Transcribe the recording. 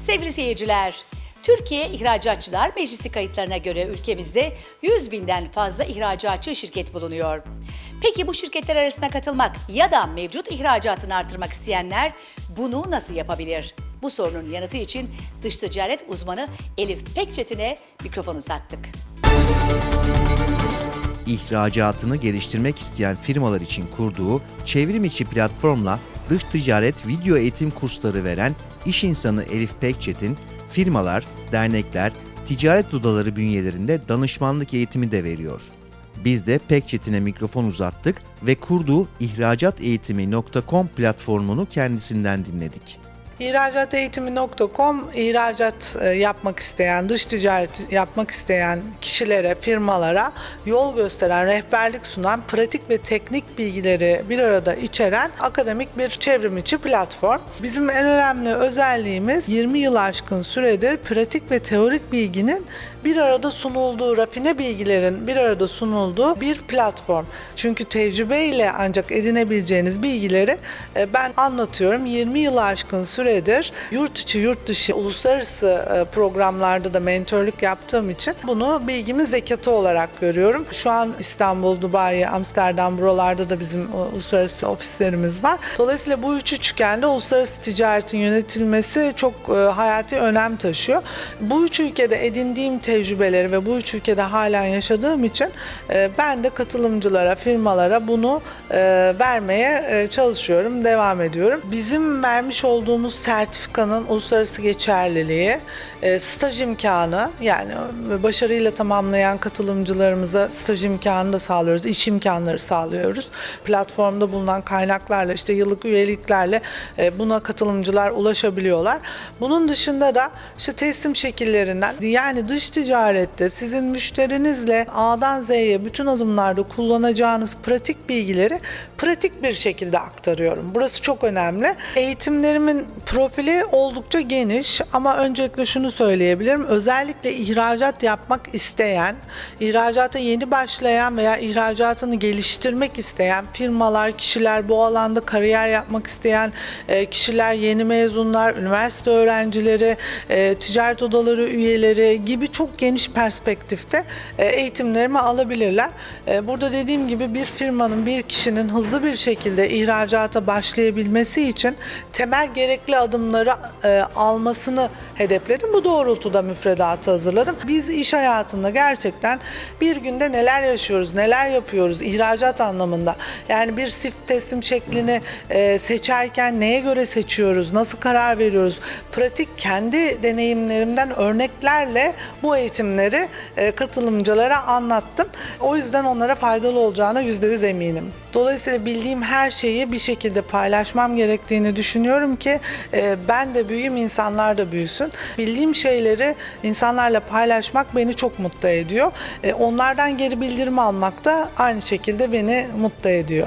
Sevgili seyirciler, Türkiye İhracatçılar Meclisi kayıtlarına göre ülkemizde 100 binden fazla ihracatçı şirket bulunuyor. Peki bu şirketler arasına katılmak ya da mevcut ihracatını artırmak isteyenler bunu nasıl yapabilir? Bu sorunun yanıtı için dış ticaret uzmanı Elif Pekçetin'e mikrofon uzattık. ihracatını geliştirmek isteyen firmalar için kurduğu çevrim içi platformla dış ticaret video eğitim kursları veren iş insanı Elif Pekçetin, firmalar, dernekler, ticaret odaları bünyelerinde danışmanlık eğitimi de veriyor. Biz de Pekçetin'e mikrofon uzattık ve kurduğu ihracateğitimi.com platformunu kendisinden dinledik. İhracateğitimi.com ihracat e, yapmak isteyen, dış ticaret yapmak isteyen kişilere, firmalara yol gösteren, rehberlik sunan, pratik ve teknik bilgileri bir arada içeren akademik bir çevrim içi platform. Bizim en önemli özelliğimiz 20 yıl aşkın süredir pratik ve teorik bilginin bir arada sunulduğu, rafine bilgilerin bir arada sunulduğu bir platform. Çünkü tecrübeyle ancak edinebileceğiniz bilgileri e, ben anlatıyorum. 20 yılı aşkın süredir yurt içi, yurt dışı, uluslararası e, programlarda da mentörlük yaptığım için bunu bilgimiz zekatı olarak görüyorum. Şu an İstanbul, Dubai, Amsterdam buralarda da bizim e, uluslararası ofislerimiz var. Dolayısıyla bu üç üçgende uluslararası ticaretin yönetilmesi çok e, hayati önem taşıyor. Bu üç ülkede edindiğim tecrübeleri ve bu üç ülkede halen yaşadığım için ben de katılımcılara, firmalara bunu vermeye çalışıyorum, devam ediyorum. Bizim vermiş olduğumuz sertifikanın uluslararası geçerliliği, e, staj imkanı yani başarıyla tamamlayan katılımcılarımıza staj imkanı da sağlıyoruz, iş imkanları sağlıyoruz. Platformda bulunan kaynaklarla işte yıllık üyeliklerle e, buna katılımcılar ulaşabiliyorlar. Bunun dışında da işte teslim şekillerinden yani dış ticarette sizin müşterinizle A'dan Z'ye bütün adımlarda kullanacağınız pratik bilgileri pratik bir şekilde aktarıyorum. Burası çok önemli. Eğitimlerimin profili oldukça geniş ama öncelikle şunu söyleyebilirim. Özellikle ihracat yapmak isteyen, ihracata yeni başlayan veya ihracatını geliştirmek isteyen firmalar, kişiler, bu alanda kariyer yapmak isteyen e, kişiler, yeni mezunlar, üniversite öğrencileri, e, ticaret odaları üyeleri gibi çok geniş perspektifte e, eğitimlerimi alabilirler. Burada dediğim gibi bir firmanın, bir kişinin hızlı bir şekilde ihracata başlayabilmesi için temel gerekli adımları e, almasını hedefledim. Bu doğrultuda müfredatı hazırladım. Biz iş hayatında gerçekten bir günde neler yaşıyoruz, neler yapıyoruz ihracat anlamında. Yani bir sif teslim şeklini e, seçerken neye göre seçiyoruz, nasıl karar veriyoruz? Pratik kendi deneyimlerimden örneklerle bu eğitimleri e, katılımcılara anlattım. O yüzden onlara faydalı olacağına yüzde yüz eminim. Dolayısıyla bildiğim her şeyi bir şekilde paylaşmam gerektiğini düşünüyorum ki e, ben de büyüyeyim, insanlar da büyüsün. Bildiğim şeyleri insanlarla paylaşmak beni çok mutlu ediyor. E, onlardan geri bildirim almak da aynı şekilde beni mutlu ediyor.